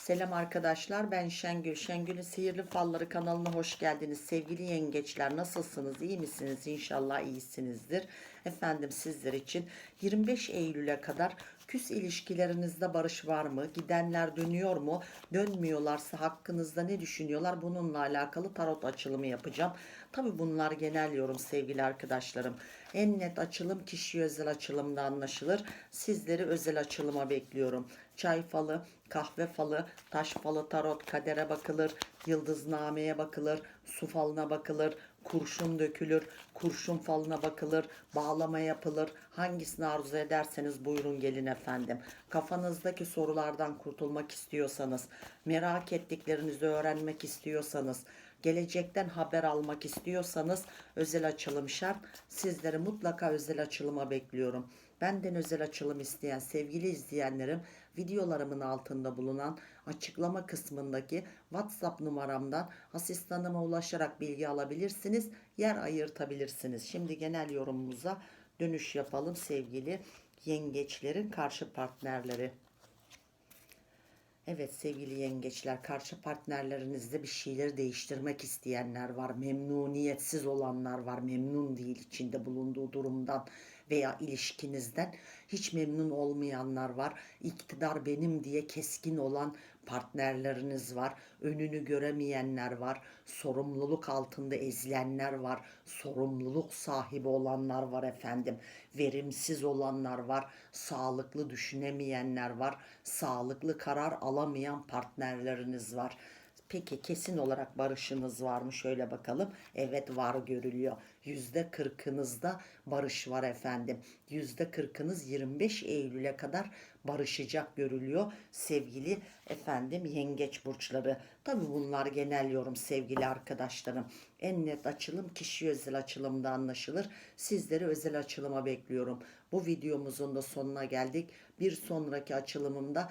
Selam arkadaşlar ben Şengül. Şengül'ün Sihirli Falları kanalına hoş geldiniz. Sevgili yengeçler nasılsınız? İyi misiniz? İnşallah iyisinizdir. Efendim sizler için 25 Eylül'e kadar küs ilişkilerinizde barış var mı? Gidenler dönüyor mu? Dönmüyorlarsa hakkınızda ne düşünüyorlar? Bununla alakalı tarot açılımı yapacağım. Tabi bunlar genel yorum sevgili arkadaşlarım. En net açılım kişi özel açılımda anlaşılır. Sizleri özel açılıma bekliyorum. Çay falı, kahve falı, taş falı, tarot, kadere bakılır, yıldıznameye bakılır, su falına bakılır, kurşun dökülür, kurşun falına bakılır, bağlama yapılır. Hangisini arzu ederseniz buyurun gelin efendim. Kafanızdaki sorulardan kurtulmak istiyorsanız, merak ettiklerinizi öğrenmek istiyorsanız, gelecekten haber almak istiyorsanız özel açılım şart. Sizleri mutlaka özel açılıma bekliyorum. Benden özel açılım isteyen sevgili izleyenlerim videolarımın altında bulunan açıklama kısmındaki WhatsApp numaramdan asistanıma ulaşarak bilgi alabilirsiniz. Yer ayırtabilirsiniz. Şimdi genel yorumumuza dönüş yapalım sevgili yengeçlerin karşı partnerleri. Evet sevgili yengeçler karşı partnerlerinizde bir şeyleri değiştirmek isteyenler var. Memnuniyetsiz olanlar var. Memnun değil içinde bulunduğu durumdan veya ilişkinizden hiç memnun olmayanlar var. İktidar benim diye keskin olan partnerleriniz var. Önünü göremeyenler var. Sorumluluk altında ezilenler var. Sorumluluk sahibi olanlar var efendim. Verimsiz olanlar var. Sağlıklı düşünemeyenler var. Sağlıklı karar alamayan partnerleriniz var. Peki kesin olarak barışınız var mı? Şöyle bakalım. Evet var görülüyor. Yüzde kırkınızda barış var efendim. Yüzde kırkınız 25 Eylül'e kadar barışacak görülüyor. Sevgili efendim yengeç burçları. Tabi bunlar genel yorum sevgili arkadaşlarım. En net açılım kişi özel açılımda anlaşılır. Sizleri özel açılıma bekliyorum. Bu videomuzun da sonuna geldik. Bir sonraki açılımımda